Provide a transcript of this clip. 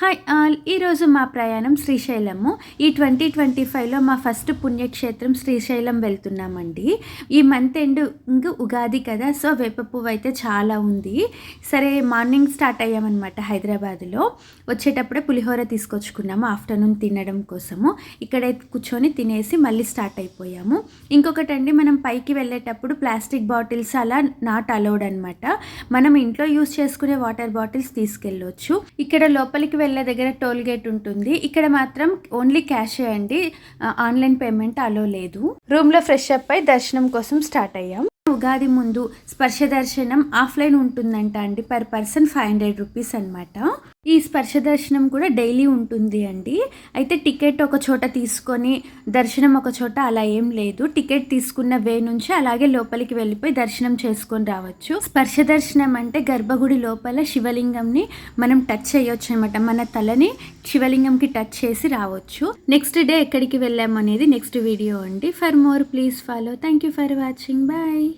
Hi all. ఈరోజు మా ప్రయాణం శ్రీశైలము. ఈ ట్వంటీ ట్వంటీ ఫైవ్లో మా ఫస్ట్ పుణ్యక్షేత్రం శ్రీశైలం వెళ్తున్నామండి. ఈ మంత్ ఎండ్ ఇంకా ఉగాది కదా సో వేప పువ్వు అయితే చాలా ఉంది. సరే మార్నింగ్ స్టార్ట్ అయ్యామన్నమాట హైదరాబాద్లో. వచ్చేటప్పుడే పులిహోర తీసుకొచ్చుకున్నాము ఆఫ్టర్నూన్ తినడం కోసము. ఇక్కడే కూర్చొని తినేసి మళ్ళీ స్టార్ట్ అయిపోయాము. ఇంకొకటి అండి మనం పైకి వెళ్ళేటప్పుడు ప్లాస్టిక్ బాటిల్స్ అలా నాట్ అలౌడ్ అనమాట మనం ఇంట్లో యూస్ చేసుకునే వాటర్ బాటిల్స్ తీసుకెళ్ళొచ్చు. ఇక్కడ లోపలికి వెళ్ళే దగ్గర టోల్ గేట్ ఉంటుంది. ఇక్కడ మాత్రం ఓన్లీ క్యాష్ అండి. ఆన్లైన్ పేమెంట్ అలో లేదు. రూమ్లో ఫ్రెష్ అప్ అయి దర్శనం కోసం స్టార్ట్ అయ్యాం. ఉగాది ముందు స్పర్శ దర్శనం ఆఫ్లైన్ ఉంటుందంట అండి. Per person five hundred rupees అనమాట ఈ స్పర్శ దర్శనం కూడా డైలీ ఉంటుంది అండి. అయితే టికెట్ ఒక చోట తీసుకొని దర్శనం ఒక చోట అలా ఏం లేదు. టికెట్ తీసుకున్న వే నుంచి అలాగే లోపలికి వెళ్ళిపోయి దర్శనం చేసుకొని రావచ్చు. స్పర్శ దర్శనం అంటే గర్భగుడి లోపల శివలింగంని మనం టచ్ చేయొచ్చు అనమాట మన తలని శివలింగంకి టచ్ చేసి రావచ్చు. నెక్స్ట్ డే ఎక్కడికి వెళ్ళాము అనేది నెక్స్ట్ వీడియో అండి. For more please follow. Thank you for watching. Bye.